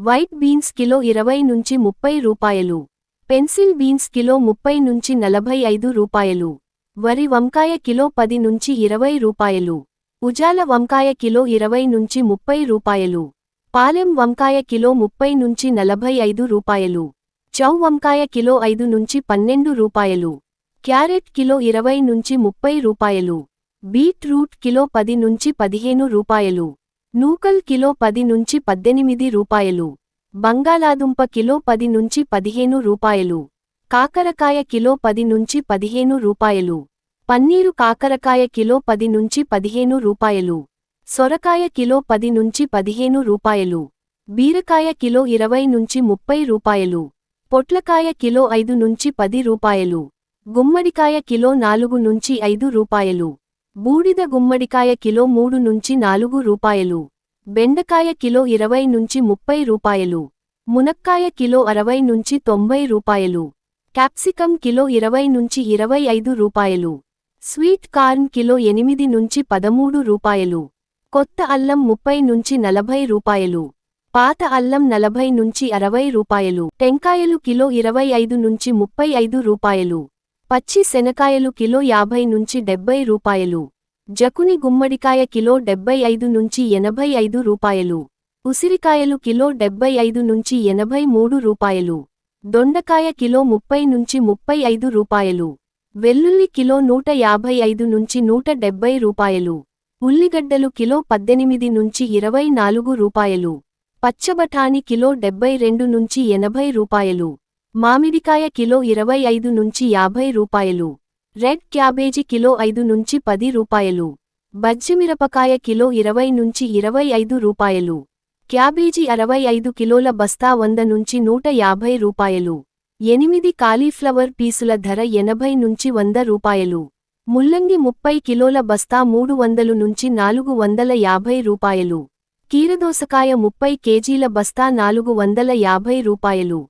White beans kilo ఇరవై నుంచి ముప్పై రూపాయలు. పెన్సిల్ బీన్స్ కిలో ముప్పై నుంచి నలభై ఐదు రూపాయలు. వరి వంకాయ కిలో పది నుంచి ఇరవై రూపాయలు. ఉజాల వంకాయ కిలో ఇరవై నుంచి ముప్పై రూపాయలు. పాలెం వంకాయ కిలో ముప్పై నుంచి నలభై ఐదు రూపాయలు. చౌ వంకాయ కిలో ఐదు నుంచి పన్నెండు రూపాయలు. క్యారెట్ కిలో ఇరవై నుంచి ముప్పై రూపాయలు. బీట్రూట్ కిలో పది నుంచి పదిహేను రూపాయలు. నూకల్ కిలో పది నుంచి పద్దెనిమిది రూపాయలు. బంగాళాదుంప కిలో పది నుంచి పదిహేను రూపాయలు. కాకరకాయ కిలో పది నుంచి పదిహేను రూపాయలు. పన్నీరు కాకరకాయ కిలో పది నుంచి పదిహేను రూపాయలు. సొరకాయ కిలో పది నుంచి పదిహేను రూపాయలు. బీరకాయ కిలో ఇరవై నుంచి ముప్పై రూపాయలు. పొట్లకాయ కిలో ఐదు నుంచి పది రూపాయలు. గుమ్మడికాయ కిలో నాలుగు నుంచి ఐదు రూపాయలు. బూడిద గుమ్మడికాయ కిలో మూడు నుంచి నాలుగు రూపాయలు. బెండకాయ కిలో ఇరవై నుంచి ముప్పై రూపాయలు. మునక్కాయ కిలో అరవై నుంచి తొంభై రూపాయలు. క్యాప్సికం కిలో ఇరవై నుంచి ఇరవై ఐదు రూపాయలు. స్వీట్ కార్న్ కిలో ఎనిమిది నుంచి పదమూడు రూపాయలు. కొత్త అల్లం ముప్పై నుంచి నలభై రూపాయలు. పాత అల్లం నలభై నుంచి అరవై రూపాయలు. టెంకాయలు కిలో ఇరవై ఐదు నుంచి ముప్పై ఐదు రూపాయలు. పచ్చి శనకాయలు కిలో యాభై నుంచి డెబ్బై రూపాయలు. జకుని గుమ్మడికాయ కిలో డెబ్బై ఐదు నుంచి ఎనభై ఐదు రూపాయలు. ఉసిరికాయలు కిలో డెబ్బై ఐదు నుంచి ఎనభై మూడు రూపాయలు. దొండకాయ కిలో ముప్పై నుంచి ముప్పై ఐదు రూపాయలు. వెల్లుల్లి కిలో నూట యాభై ఐదు నుంచి నూట డెబ్బై రూపాయలు. ఉల్లిగడ్డలు కిలో పద్దెనిమిది నుంచి ఇరవై నాలుగు రూపాయలు. పచ్చబఠాని కిలో డెబ్బై రెండు నుంచి ఎనభై రూపాయలు. మామిడికాయ కిలో ఇరవై ఐదు నుంచి యాభై రూపాయలు. రెడ్ క్యాబేజీ కిలో ఐదు నుంచి పది రూపాయలు. బజ్జిమిరపకాయ కిలో ఇరవై నుంచి ఇరవై ఐదు రూపాయలు. క్యాబేజీ అరవై ఐదు కిలోల బస్తా వంద నుంచి నూట యాభై రూపాయలు. ఎనిమిది కాలీఫ్లవర్ పీసుల ధర ఎనభై నుంచి వంద రూపాయలు. ముల్లంగి ముప్పై కిలోల బస్తా మూడు వందలు నుంచి నాలుగు వందల యాభై రూపాయలు. కీరదోసకాయ ముప్పై కేజీల బస్తా నాలుగు వందల యాభై రూపాయలు.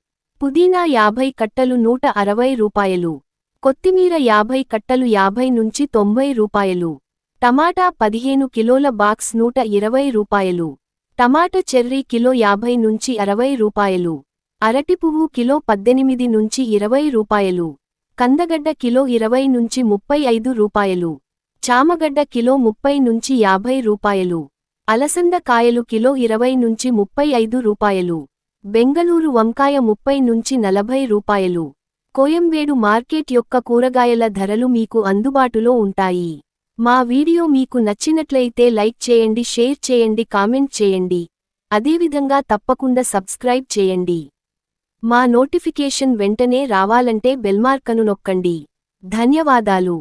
పుదీనా యాభై కట్టలు నూట అరవై రూపాయలు. కొత్తిమీర యాభై కట్టలు యాభై నుంచి తొంభై రూపాయలు. టమాటా పదిహేను కిలోల బాక్స్ నూట ఇరవై రూపాయలు. టమాటా చెర్రీ కిలో యాభై నుంచి అరవై రూపాయలు. అరటి పువ్వు కిలో పద్దెనిమిది నుంచి ఇరవై రూపాయలు. కందగడ్డ కిలో ఇరవై నుంచి ముప్పై ఐదు రూపాయలు. చామగడ్డ కిలో ముప్పై నుంచి యాభై రూపాయలు. అలసంద కాయలు కిలో ఇరవై నుంచి ముప్పై ఐదు రూపాయలు. బెంగళూరు వంకాయ ముప్పై నుంచి నలభై రూపాయలు. కోయంబేడు మార్కెట్ యొక్క కూరగాయల ధరలు మీకు అందుబాటులో ఉంటాయి. మా వీడియో మీకు నచ్చినట్లయితే లైక్ చేయండి షేర్ చేయండి కామెంట్ చేయండి. అదేవిధంగా తప్పకుండా సబ్స్క్రైబ్ చేయండి. మా నోటిఫికేషన్ వెంటనే రావాలంటే బెల్మార్కను నొక్కండి. ధన్యవాదాలు.